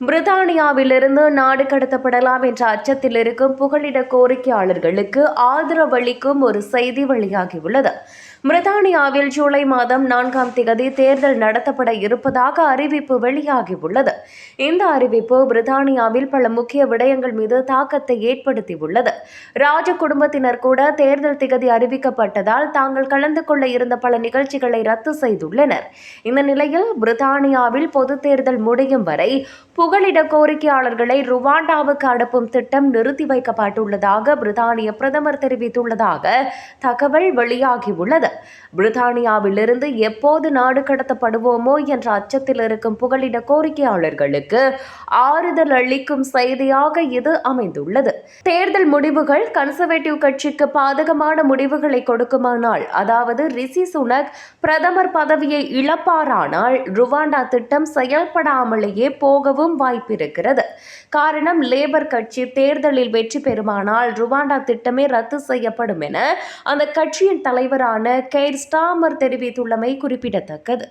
பிரித்தானியாவிலிருந்து நாடு கடத்தப்படலாம் என்ற அச்சத்தில் இருக்கும் புகலிட கோரிக்கையாளர்களுக்கு ஆதரவளிக்கும் ஒரு செய்தி வெளியாகியுள்ளது. பிரித்தானியாவில் ஜூலை மாதம் நான்காம் திகதி தேர்தல் நடத்தப்பட இருப்பதாக அறிவிப்பு வெளியாகியுள்ளது. இந்த அறிவிப்பு பிரித்தானியாவில் பல முக்கிய விடயங்கள் மீது தாக்கத்தை ஏற்படுத்தியுள்ளது. ராஜ குடும்பத்தினர் கூட தேர்தல் திகதி அறிவிக்கப்பட்டதால் தாங்கள் கலந்து கொள்ள இருந்த பல நிகழ்ச்சிகளை ரத்து செய்துள்ளனர். இந்த நிலையில் பிரித்தானியாவில் பொது தேர்தல் முடியும் வரை புகலிட கோரிக்கையாளர்களை ருவாண்டாவுக்கு அனுப்பும் திட்டம் நிறுத்தி வைக்கப்பட்டுள்ளதாக பிரித்தானிய பிரதமர் தெரிவித்துள்ளதாக தகவல் வெளியாகியுள்ளது. பிரித்தானியாவிலிருந்து எப்போது நாடு கடத்தப்படுவோமோ என்ற அச்சத்தில் இருக்கும் புகலிட கோரிக்கையாளர்களுக்கு ஆறுதல் அளிக்கும் செய்தியாக இது அமைந்துள்ளது. தேர்தல் முடிவுகள் கன்சர்வேட்டிவ் கட்சிக்கு பாதகமான முடிவுகளை கொடுக்குமானால் அதாவது ரிசி சுனக் பிரதமர் பதவியை இழப்பாரானால் ருவாண்டா திட்டம் செயல்படாமலேயே போகவும் வாய்ப்பிருக்கிறது. காரணம் லேபர் கட்சி தேர்தலில் வெற்றி பெறுமானால் ருவாண்டா திட்டமே ரத்து செய்யப்படும் என அந்த கட்சியின் தலைவரான கெய்ர் ஸ்டாமர் தெரிவித்துள்ளமை குறிப்பிடத்தக்கது.